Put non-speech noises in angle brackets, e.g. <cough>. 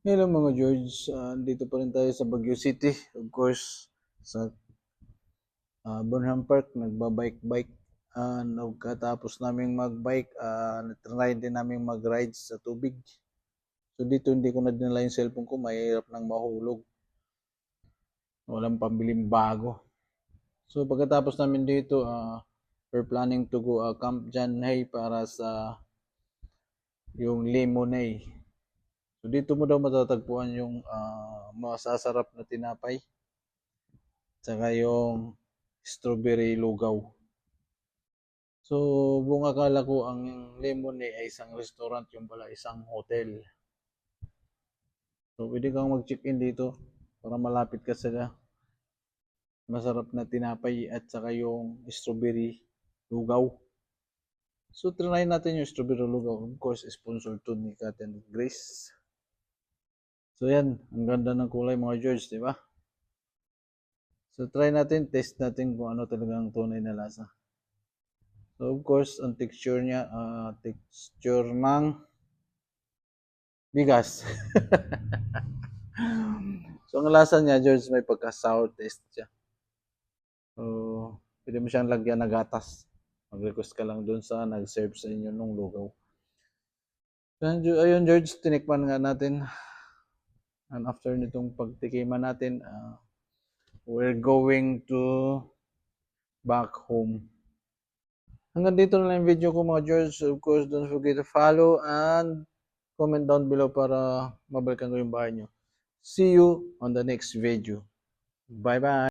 Hello mga George, Ah, dito pa rin tayo sa Baguio City. Of course, sa uh, Burnham Park, nagbabike-bike. Ah, nagkatapos naming magbike, uh, natry din namin mag-ride sa tubig. So dito hindi ko na dinala yung cellphone ko, mahirap nang mahulog. Walang pambiling bago. So pagkatapos namin dito, ah, we're planning to go uh, Camp Janhay para sa yung Lemonade. So dito mo daw matatagpuan yung ah, masasarap na tinapay. Tsaka yung strawberry lugaw. So buong akala ko ang Lemonade ay isang restaurant, yung pala isang hotel. So pwede kang mag-check-in dito para malapit ka sa masarap na tinapay at saka yung strawberry lugaw. So try natin yung strawberry lugaw. Of course, sponsored to ni Kat Grace. So yan, ang ganda ng kulay mga George, di ba? So try natin, test natin kung ano talaga ang tunay na lasa. So of course, ang texture niya, ah, texture ng bigas. <laughs> so ang lasa niya, George, may pagka-sour taste siya. So, pwede mo siyang lagyan ng gatas. Mag-request ka lang dun sa nag-serve sa inyo nung lugaw. So, ayun, George, tinikman nga natin. And after nitong pagtikiman natin, uh, we're going to back home. Hanggang dito na lang yung video ko mga George. Of course, don't forget to follow and comment down below para mabalikan ko yung bahay nyo. See you on the next video. Bye-bye!